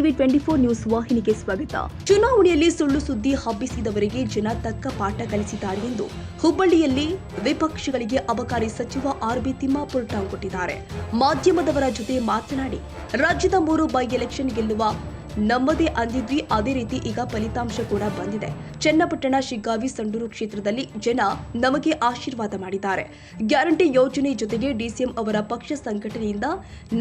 TV twenty four news ವಾಹಿನಿಗೆ ಸ್ವಾಗತ. ಚುನಾವಣೆಯಲ್ಲಿ ಸುಳ್ಳು ಸುದ್ದಿ ಹಬ್ಬಿಸಿದವರಿಗೆ ಜನ ತಕ್ಕ ಪಾಠ ಕಲಿಸಿದ್ದಾರೆ ಎಂದು ಹುಬ್ಬಳ್ಳಿಯಲ್ಲಿ ವಿಪಕ್ಷಗಳಿಗೆ ಅಬಕಾರಿ ಸಚಿವ ಆರ್ ಬಿ ತಿಮ್ಮಾಪುರ್ ಟಾಂಗ್ ಕೊಟ್ಟಿದ್ದಾರೆ. ಮಾಧ್ಯಮದವರ ಜೊತೆ ಮಾತನಾಡಿ, ರಾಜ್ಯದ ಮೂರು ಬೈ ಎಲೆಕ್ಷನ್ ಗೆಲ್ಲುವ ನಮ್ಮದೇ ಅಂದಿದ್ವಿ, ಅದೇ ರೀತಿ ಈಗ ಫಲಿತಾಂಶ ಕೂಡ ಬಂದಿದೆ. ಚನ್ನಪಟ್ಟಣ ಶಿಗ್ಗಾವಿ ಸಂಡೂರು ಕ್ಷೇತ್ರದಲ್ಲಿ ಜನ ನಮಗೆ ಆಶೀರ್ವಾದ ಮಾಡಿದ್ದಾರೆ. ಗ್ಯಾರಂಟಿ ಯೋಜನೆ ಜೊತೆಗೆ ಡಿಸಿಎಂ ಅವರ ಪಕ್ಷ ಸಂಘಟನೆಯಿಂದ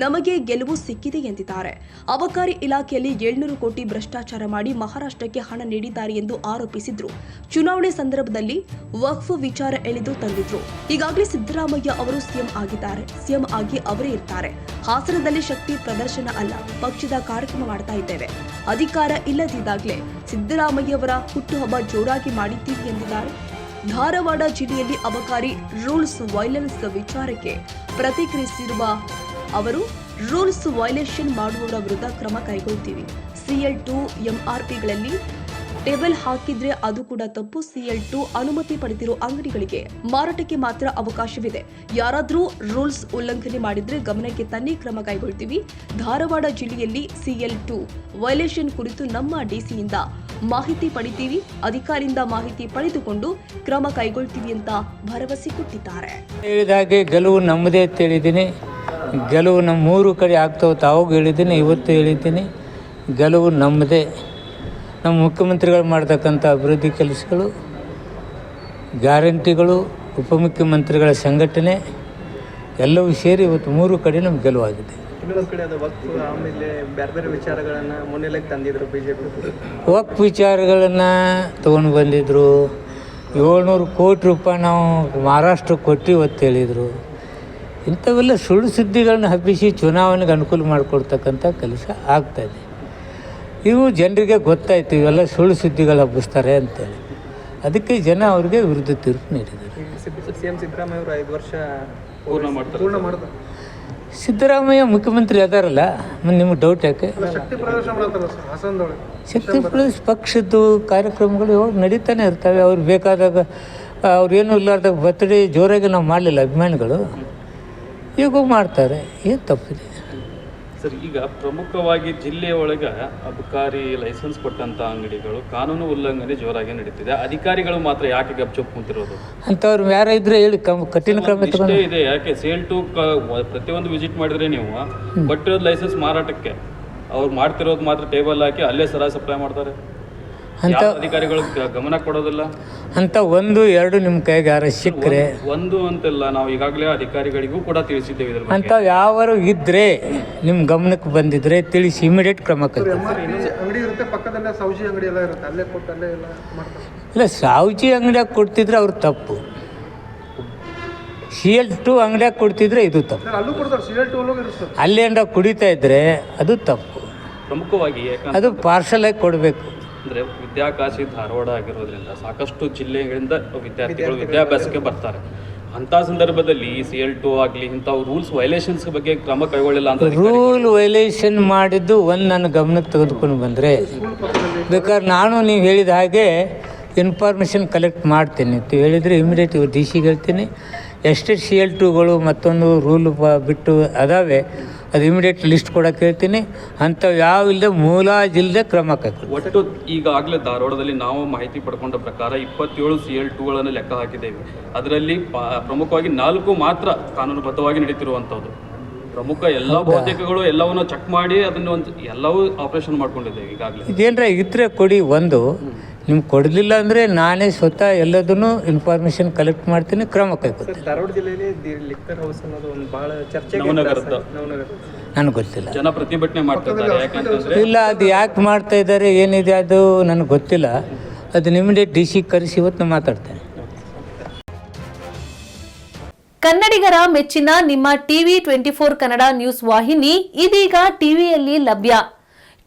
ನಮಗೆ ಗೆಲುವು ಸಿಕ್ಕಿದೆ ಎಂದಿದ್ದಾರೆ. ಅಬಕಾರಿ ಇಲಾಖೆಯಲ್ಲಿ ಏಳ್ನೂರು ಕೋಟಿ ಭ್ರಷ್ಟಾಚಾರ ಮಾಡಿ ಮಹಾರಾಷ್ಟ್ರಕ್ಕೆ ಹಣ ನೀಡಿದ್ದಾರೆ ಎಂದು ಆರೋಪಿಸಿದ್ರು. ಚುನಾವಣೆ ಸಂದರ್ಭದಲ್ಲಿ ವಕ್ಫ್ ವಿಚಾರ ಎಳೆದು ತಂದಿದ್ರು. ಈಗಾಗಲೇ ಸಿದ್ದರಾಮಯ್ಯ ಅವರು ಸಿಎಂ ಆಗಿದ್ದಾರೆ. ಸಿಎಂ ಆಗಿ ಅವರೇ ಇರ್ತಾರೆ. ಹಾಸನದಲ್ಲಿ ಶಕ್ತಿ ಪ್ರದರ್ಶನ ಅಲ್ಲ, ಪಕ್ಷದ ಕಾರ್ಯಕ್ರಮ ಮಾಡ್ತಾ ಇದ್ದೇವೆ. ಅಧಿಕಾರ ಇಲ್ಲದಿದ್ದಾಗಲೇ ಸಿದ್ದರಾಮಯ್ಯವರ ಹುಟ್ಟುಹಬ್ಬ ಜೋರಾಗಿ ಮಾಡಿದ್ದೀವಿ ಎಂದಿದ್ದಾರೆ. ಧಾರವಾಡ ಜಿಲ್ಲೆಯಲ್ಲಿ ಅಬಕಾರಿ ರೂಲ್ಸ್ ವೈಲೆನ್ಸ್ ವಿಚಾರಕ್ಕೆ ಪ್ರತಿಕ್ರಿಯಿಸಿರುವ ಅವರು, ರೂಲ್ಸ್ ವೈಲೇಷನ್ ಮಾಡುವವರ ವಿರುದ್ಧ ಕ್ರಮ ಕೈಗೊಳ್ತೀವಿ. ಸಿಎಲ್ ಟು ಎಂಆರ್ಪಿಗಳಲ್ಲಿ ಟೇಬಲ್ ಹಾಕಿದ್ರೆ ಅದು ಕೂಡ ತಪ್ಪು. ಸಿಎಲ್ ಟು ಅನುಮತಿ ಪಡೆದಿರೋ ಅಂಗಡಿಗಳಿಗೆ ಮಾರಾಟಕ್ಕೆ ಮಾತ್ರ ಅವಕಾಶವಿದೆ. ಯಾರಾದರೂ ರೂಲ್ಸ್ ಉಲ್ಲಂಘನೆ ಮಾಡಿದ್ರೆ ಗಮನಕ್ಕೆ ತನ್ನೇ ಕ್ರಮ ಕೈಗೊಳ್ತೀವಿ. ಧಾರವಾಡ ಜಿಲ್ಲೆಯಲ್ಲಿ ಸಿಎಲ್ ಟು ವೈಲೇಷನ್ ಕುರಿತು ನಮ್ಮ ಡಿಸಿಯಿಂದ ಮಾಹಿತಿ ಪಡಿತೀವಿ. ಅಧಿಕಾರಿಯಿಂದ ಮಾಹಿತಿ ಪಡೆದುಕೊಂಡು ಕ್ರಮ ಕೈಗೊಳ್ತೀವಿ ಅಂತ ಭರವಸೆ ಕೊಟ್ಟಿದ್ದಾರೆ. ಹೇಳಿದಾಗೆ ಗೆಲುವು ನಮ್ಮದೇ ಅಂತ ಹೇಳಿದ್ದೀನಿ. ಗೆಲುವು ನಮ್ಮ ಮೂರು ಕಡೆ ಆಗ್ತಾವೆ ತಾವಾಗ ಹೇಳಿದ್ದೀನಿ, ಇವತ್ತು ಹೇಳಿದ್ದೀನಿ. ಗೆಲುವು ನಮ್ಮದೇ. ನಮ್ಮ ಮುಖ್ಯಮಂತ್ರಿಗಳು ಮಾಡ್ತಕ್ಕಂಥ ಅಭಿವೃದ್ಧಿ ಕೆಲಸಗಳು ಗ್ಯಾರಂಟಿಗಳು ಉಪಮುಖ್ಯಮಂತ್ರಿಗಳ ಸಂಘಟನೆ ಎಲ್ಲವೂ ಸೇರಿ ಇವತ್ತು ಮೂರು ಕಡೆ ನಮ್ಗೆ ಗೆಲುವಾಗಿದೆ. ವಕ್ ವಿಚಾರಗಳನ್ನು ತೊಗೊಂಡು ಬಂದಿದ್ದರು ಏಳ್ನೂರು ಕೋಟಿ ರೂಪಾಯಿ ನಾವು ಮಹಾರಾಷ್ಟ್ರಕ್ಕೆ ಕೊಟ್ಟು ಇವತ್ತು ಹೇಳಿದರು. ಇಂಥವೆಲ್ಲ ಸುಳ್ಳು ಸುದ್ದಿಗಳನ್ನ ಹಬ್ಬಿಸಿ ಚುನಾವಣೆಗೆ ಅನುಕೂಲ ಮಾಡಿಕೊಡ್ತಕ್ಕಂಥ ಕೆಲಸ ಆಗ್ತಾಯಿದೆ ಇವು ಜನರಿಗೆ ಗೊತ್ತಾಯ್ತು ಇವೆಲ್ಲ ಸುಳ್ಳು ಸುದ್ದಿಗಳು ಹಬ್ಬಿಸ್ತಾರೆ ಅಂತೇಳಿ. ಅದಕ್ಕೆ ಜನ ಅವ್ರಿಗೆ ವಿರುದ್ಧ ತೀರ್ಪು ನೀಡಿದ್ದಾರೆ. ಸಿಎಂ ಸಿದ್ದರಾಮಯ್ಯ ಅವರು ಐದು ವರ್ಷ ಪೂರ್ಣ ಮಾಡ್ತಾರೆ. ಪೂರ್ಣ ಮಾಡ್ತಾರೆ. ಸಿದ್ದರಾಮಯ್ಯ ಮುಖ್ಯಮಂತ್ರಿ ಅದಾರಲ್ಲ ನಿಮ್ಗೆ ಡೌಟ್ ಯಾಕೆ? ಶಕ್ತಿ ಪ್ರದೇಶ ಪಕ್ಷದ್ದು ಕಾರ್ಯಕ್ರಮಗಳು ಯಾವಾಗ ನಡೀತಾನೆ ಇರ್ತವೆ. ಅವ್ರು ಬೇಕಾದಾಗ ಏನು ಇಲ್ಲಾರ್ದಾಗ ಬರ್ತಡೇ ಜೋರಾಗಿ ನಾವು ಮಾಡಲಿಲ್ಲ ಅಭಿಮಾನಿಗಳು. ಈಗ ಮಾಡ್ತಾರೆ ಏನು ತಪ್ಪಿದೆ? ಸರ್ ಈಗ ಪ್ರಮುಖವಾಗಿ ಜಿಲ್ಲೆಯ ಒಳಗೆ ಅಬಕಾರಿ ಲೈಸೆನ್ಸ್ ಕೊಟ್ಟಂತ ಅಂಗಡಿಗಳು ಕಾನೂನು ಉಲ್ಲಂಘನೆ ಜೋರಾಗಿ ನಡೀತಿದೆ. ಅಧಿಕಾರಿಗಳು ಮಾತ್ರ ಯಾಕೆ ಗಪ್ಚುಪ್ ಕುಂತಿರೋದು? ಅಂಥವ್ರು ಯಾರ ಇದ್ರೆ ಹೇಳಿ ಕಠಿಣ ಕ್ರಮ ಇಷ್ಟೇ ಇದೆ. ಯಾಕೆ ಸೇಲ್ ಟು ಪ್ರತಿಯೊಂದು ವಿಸಿಟ್ ಮಾಡಿದ್ರೆ ನೀವು ಕೊಟ್ಟಿರೋದು ಲೈಸೆನ್ಸ್ ಮಾರಾಟಕ್ಕೆ. ಅವ್ರು ಮಾಡ್ತಿರೋದು ಮಾತ್ರ ಟೇಬಲ್ ಹಾಕಿ ಅಲ್ಲೇ ಸರ ಸಪ್ಲೈ ಮಾಡ್ತಾರೆ. ಅಂತ ಅಧಿಕಾರಿಗಳು ಗಮನ ಕೊಡೋದಿಲ್ಲ? ಅಂತ ಒಂದು ಎರಡು ನಿಮ್ಮ ಕೈಗೆ ಯಾರು ಸಿಕ್ಕರೆ. ಒಂದು ಅಂತಲ್ಲ ನಾವು ಈಗಾಗಲೇ ಅಧಿಕಾರಿಗಳಿಗೂ ಕೂಡ ತಿಳಿಸಿದ್ದೇವೆ ಅಂತ ಬಗ್ಗೆ. ಯಾವಾರು ಇದ್ದರೆ ನಿಮ್ಮ ಗಮನಕ್ಕೆ ಬಂದಿದ್ರೆ ತಿಳಿಸಿ ಇಮಿಡಿಯೇಟ್ ಕ್ರಮ ಕೈಗೊಳ್ಳಿ. ಅಂಗಡಿ ಇರುತ್ತೆ ಪಕ್ಕದಲ್ಲೇ ಸೌಜಿ ಅಂಗಡಿ ಎಲ್ಲ ಇರುತ್ತೆ ಅಲ್ಲೇ ಕೊಟ್ಟು ಅಲ್ಲೇ ಎಲ್ಲ ಮಾಡ್ತಾರೆ. ಇಲ್ಲ ಸಾವುಜಿ ಅಂಗಡಿಯಾಗ ಕೊಡ್ತಿದ್ರೆ ಅವ್ರು ತಪ್ಪು. ಸಿ ಎಲ್ ಟು ಅಂಗಡಿಯಾಗ ಕೊಡ್ತಿದ್ರೆ ಇದು ತಪ್ಪು. ಸರ್ ಅಲ್ಲೂ ಕೊಡ್ತಾರೆ ಸಿ ಎಲ್ ಟು ಇರುತ್ತೆ. ಸರ್ ಅಲ್ಲಿ ಏನಾರ ಕುಡಿತಾ ಇದ್ರೆ ಅದು ತಪ್ಪು. ಪ್ರಮುಖವಾಗಿ ಯಾಕಂದ್ರೆ ಅದು ಪಾರ್ಸಲ್ ಆಗಿ ಕೊಡಬೇಕು. ಅಂದ್ರೆ ವಿದ್ಯಾಕಾಶಿ ಧಾರವಾಡ ಆಗಿರೋದ್ರಿಂದ ಸಾಕಷ್ಟು ಜಿಲ್ಲೆಗಳಿಂದ ವಿದ್ಯಾರ್ಥಿಗಳು ವಿದ್ಯಾಭ್ಯಾಸಕ್ಕೆ ಬರ್ತಾರೆ. ಅಂತ ಸಂದರ್ಭದಲ್ಲಿ ಸಿ ಎಲ್ ಟು ಆಗಲಿ ಇಂಥವು ರೂಲ್ಸ್ ವೈಲೇಷನ್ಸ್ ಬಗ್ಗೆ ಕ್ರಮ ಕೈಗೊಳ್ಳಿಲ್ಲ ಅಂತ ರೂಲ್ ವೈಲೇಷನ್ ಮಾಡಿದ್ದು ಒಂದು ನನ್ನ ಗಮನಕ್ಕೆ ತೆಗೆದುಕೊಂಡು ಬಂದರೆ ಬೇಕಾದ್ರೆ ನಾನು ನೀವು ಹೇಳಿದ ಹಾಗೆ ಇನ್ಫಾರ್ಮೇಷನ್ ಕಲೆಕ್ಟ್ ಮಾಡ್ತೀನಿ. ಅಂತ ಹೇಳಿದರೆ ಇಮಿಡಿಯೇಟ್ ಇವ್ರು ಡಿ ಸಿಗೆ ಹೇಳ್ತೀನಿ. ಎಷ್ಟೇ ಸಿ ಎಲ್ ಟುಗಳು ಮತ್ತೊಂದು ರೂಲ್ ಬಿಟ್ಟು ಅದಾವೆ ಅದು ಇಮಿಡಿಯೇಟ್ ಲಿಸ್ಟ್ ಕೊಡೋಕೆ ಹೇಳ್ತೀನಿ ಅಂಥವು ಯಾವ ಇಲ್ಲದೆ ಮೂಲಾಜಿಲ್ಲದೆ ಕ್ರಮ ಕೈಗೊಳ್ಳಿ. ಒಟ್ಟು ಈಗಾಗಲೇ ಧಾರವಾಡದಲ್ಲಿ ನಾವು ಮಾಹಿತಿ ಪಡ್ಕೊಂಡ ಪ್ರಕಾರ ಇಪ್ಪತ್ತೇಳು ಸಿ ಎಲ್ ಟೂಗಳನ್ನು ಲೆಕ್ಕ ಹಾಕಿದ್ದೇವೆ. ಅದರಲ್ಲಿ ಪ್ರಮುಖವಾಗಿ ನಾಲ್ಕು ಮಾತ್ರ ಕಾನೂನುಬದ್ಧವಾಗಿ ನಡೀತಿರುವಂಥದ್ದು. ಪ್ರಮುಖ ಎಲ್ಲ ಬಹುತೇಕಗಳು ಎಲ್ಲವನ್ನು ಚೆಕ್ ಮಾಡಿ ಅದನ್ನು ಒಂದು ಎಲ್ಲವೂ ಆಪರೇಷನ್ ಮಾಡ್ಕೊಂಡಿದ್ದೇವೆ ಈಗಾಗಲೇ. ಇದೇನರ ಇದ್ರೆ ಕೊಡಿ ಒಂದು. ನಿಮ್ಗೆ ಕೊಡಲಿಲ್ಲ ಅಂದರೆ ನಾನೇ ಸ್ವತಃ ಎಲ್ಲದನ್ನು ಇನ್ಫಾರ್ಮೇಷನ್ ಕಲೆಕ್ಟ್ ಮಾಡ್ತೀನಿ ಕ್ರಮ ಕೈಗೊಳ್ತೀನಿ. ಧಾರವಾಡ ಜಿಲ್ಲೆಯಲ್ಲಿ ಲಿಕ್ಕರ್ ಹೌಸ್ ಅನ್ನೋದು ಒಂದು ಭಾಳ ಚರ್ಚೆ ನನಗೆ ಗೊತ್ತಿಲ್ಲ. ಜನ ಪ್ರತಿಭಟನೆ ಮಾಡ್ತಿದ್ದಾರೆ ಯಾಕಂತಂದ್ರೆ ಇಲ್ಲ ಅದು ಯಾಕೆ ಮಾಡ್ತಾ ಇದ್ದಾರೆ ಏನಿದೆ ಅದು ನನಗೆ ಗೊತ್ತಿಲ್ಲ. ಅದು ನಿಮ್ಮದೇ ಡಿ ಸಿ ಕರೆಸಿ ಇವತ್ತು ನಾನು ಮಾತಾಡ್ತೇನೆ. ಕನ್ನಡಿಗರ ಮೆಚ್ಚಿನ ನಿಮ್ಮ TV twenty four Kannada news ವಾಹಿನಿ ಇದೀಗ ಟಿವಿಯಲ್ಲಿ ಲಭ್ಯ.